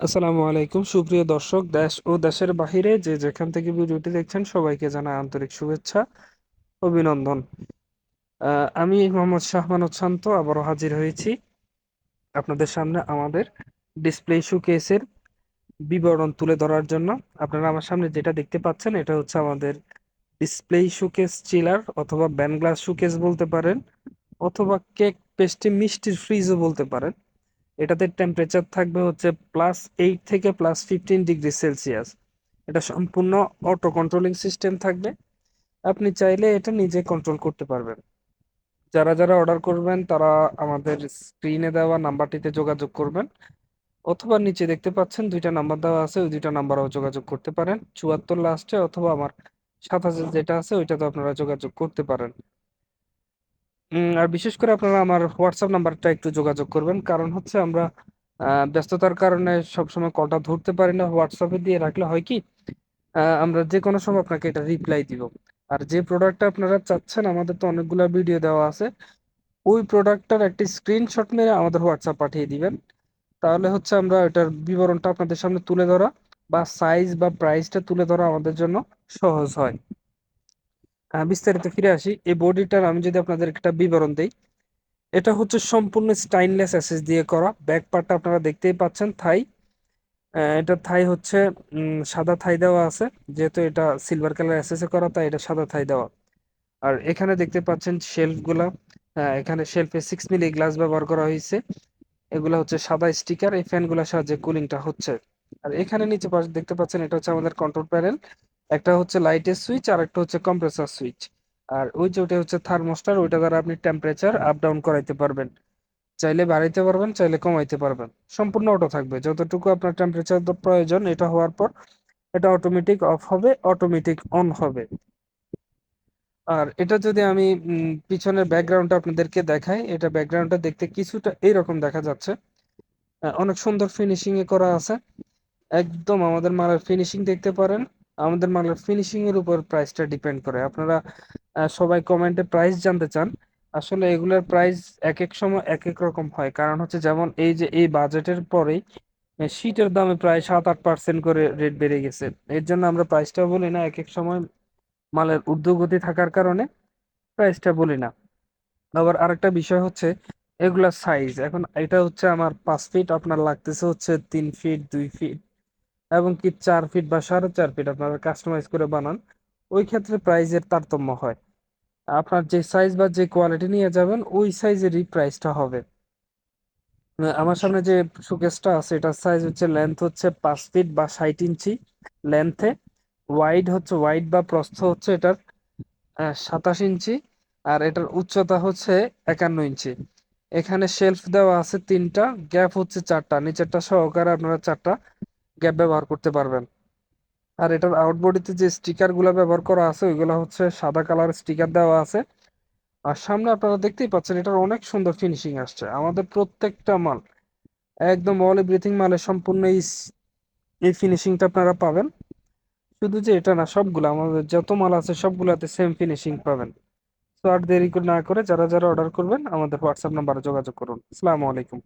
আসসালামু আলাইকুম। সুপ্রিয় দর্শক, দেশ ও দেশের বাহিরে যে যেখান থেকে ভিডিওটি দেখছেন, সবাইকে জানাই আন্তরিক শুভেচ্ছা, অভিনন্দন। আমি মোহাম্মদ শাহমানুদ শান্ত, আবারও হাজির হয়েছি আপনাদের সামনে আমাদের ডিসপ্লে শোকেসের বিবরণ তুলে ধরার জন্য। আপনারা আমার সামনে যেটা দেখতে পাচ্ছেন, এটা হচ্ছে আমাদের ডিসপ্লে শোকেস চিলার অথবা ব্যান গ্লাস শোকেস বলতে পারেন, অথবা কেক পেস্ট্রি মিষ্টির ফ্রিজও বলতে পারেন। এটাতে টেম্পারেচার থাকবে হচ্ছে প্লাস এইট থেকে প্লাস ফিফটিন ডিগ্রি সেলসিয়াস এটা সম্পূর্ণ অটো কন্ট্রোলিং সিস্টেম থাকবে। আপনি চাইলে এটা নিজে কন্ট্রোল করতে পারবেন। যারা যারা অর্ডার করবেন, তারা আমাদের স্ক্রিনে দেওয়া নাম্বারটিতে যোগাযোগ করবেন। অথবা নিচে দেখতে পাচ্ছেন দুইটা নাম্বার দেওয়া আছে, ওই দুইটা নাম্বারও যোগাযোগ করতে পারেন। চুয়াত্তর লাস্টে অথবা আমার সাথে যেটা আছে ওইটাতে আপনারা যোগাযোগ করতে পারেন। আর বিশেষ করে আপনারা আমার হোয়াটসঅ্যাপ নাম্বারটা একটু যোগাযোগ করবেন। কারণ হচ্ছে আমরা ব্যস্ততার কারণে সবসময় কলটা ধরতে পারি না। হোয়াটসঅ্যাপে দিয়ে রাখলে হয় কি আমরা যে কোনো সময় আপনাকে এটা রিপ্লাই দিব। আর যে প্রোডাক্টটা আপনারা চাচ্ছেন, আমাদের তো অনেকগুলো ভিডিও দেওয়া আছে। ওই প্রোডাক্টটার একটি স্ক্রিনশট মেরে আমাদের হোয়াটসঅ্যাপ পাঠিয়ে দিবেন। তাহলে হচ্ছে আমরা এটার বিবরণটা আপনাদের সামনে তুলে ধরা বা সাইজ বা প্রাইসটা তুলে ধরা আমাদের জন্য সহজ হয়। বিস্তারিত ফিরে আসি। এই বডিটার আমি যদি আপনাদের একটা বিবরণ দেই এটা হচ্ছে সম্পূর্ণ স্টাইনলেস অ্যাসেস দিয়ে করা। ব্যাক পার্টটা আপনারা দেখতেই পাচ্ছেন থাই। এটা থাই হচ্ছে সাদা থাই দেওয়া আছে যেহেতু এটা সিলভার কালার অ্যাসেসে করা তাই এটা সাদা থাই দেওয়া। আর এখানে দেখতে পাচ্ছেন শেলফগুলা আহ, এখানে শেলফে সিক্স মিলি গ্লাস ব্যবহার করা হয়েছে। এগুলা হচ্ছে সাদা স্টিকার এই ফ্যানগুলোর সাহায্যে কুলিংটা হচ্ছে। আর এখানে নিচে পাশে দেখতে পাচ্ছেন এটা হচ্ছে আমাদের কন্ট্রোল প্যানেল একটা হচ্ছে লাইটের সুইচ আর একটা হচ্ছে কম্প্রেসার সুইচ আর ওই যে ওটা হচ্ছে থার্মোস্টার ওইটা দ্বারা আপনি টেম্পারেচার আপ ডাউন করাইতে পারবেন। চাইলে বাড়াইতে পারবেন, চাইলে কমাইতে পারবেন। সম্পূর্ণ অটো থাকবে। যতটুকু আপনার টেম্পারেচার প্রয়োজন, এটা হওয়ার পর এটা অটোমেটিক অফ হবে অটোমেটিক অন হবে। আর এটা যদি আমি পিছনের ব্যাকগ্রাউন্ডটা আপনাদেরকে দেখাই, এটা ব্যাকগ্রাউন্ডটা দেখতে কিছুটা এইরকম দেখা যাচ্ছে। অনেক সুন্দর ফিনিশিং এ করা আছে। একদম আমাদের মালের ফিনিশিং দেখতে পারেন। আমাদের মালের ফিনিশিং এর উপর প্রাইসটা ডিপেন্ড করে। আপনারা সবাই কমেন্টে প্রাইস জানতে চান। আসলে এগুলোর প্রাইস এক এক সময় এক এক রকম হয়। কারণ হচ্ছে যেমন এই যে, এই বাজেটের পরেই শীটের দামে প্রায় সাত আট পার্সেন্ট করে রেট বেড়ে গেছে। এর জন্য আমরা প্রাইসটা বলি না এক এক সময় মালের ঊর্ধ্বগতি থাকার কারণে প্রাইসটা বলি না। আবার আরেকটা বিষয় হচ্ছে এগুলা সাইজ এখন এটা হচ্ছে আমার পাঁচ ফিট আপনার লাগতেছে হচ্ছে তিন ফিট দুই ফিট এবং কি চার ফিট বা সাড়ে চার ফিট আপনারা কাস্টমাইজ করে বানান ওই ক্ষেত্রে প্রাইজের তারতম্য হয়। আপনার যে সাইজ বা যে কোয়ালিটি নিয়ে যাবেন ওই সাইজেরই প্রাইসটা হবে। আমার সামনে যে শোকেসটা আছে এটার সাইজ হচ্ছে লেন্থ হচ্ছে পাঁচ ফিট বা ষাট ইঞ্চি লেন্থে ওয়াইড হচ্ছে ওয়াইড বা প্রস্থ হচ্ছে এটার সাতাশ ইঞ্চি। আর এটার উচ্চতা হচ্ছে একান্ন ইঞ্চি। এখানে শেলফ দেওয়া আছে তিনটা গ্যাপ হচ্ছে চারটা। নিচেরটা সহকারে আপনারা চারটা গ্যাপ ব্যবহার করতে পারবেন। আর এটার আউটবডিতে যে স্টিকারগুলো ব্যবহার করা আছে, ওইগুলো হচ্ছে সাদা কালার স্টিকার দেওয়া আছে। আর সামনে আপনারা দেখতেই পাচ্ছেন, এটার অনেক সুন্দর ফিনিশিং আসছে। আমাদের প্রত্যেকটা মাল, একদম অল এভরিথিং মালে সম্পূর্ণ এই এই ফিনিশিংটা আপনারা পাবেন। শুধু যে এটা না, সবগুলো, আমাদের যত মাল আছে, সবগুলোতে সেম ফিনিশিং পাবেন। তো আর দেরি না করে, যারা যারা অর্ডার করবেন, আমাদের হোয়াটসঅ্যাপ নাম্বারে যোগাযোগ করুন। আসসালামু আলাইকুম।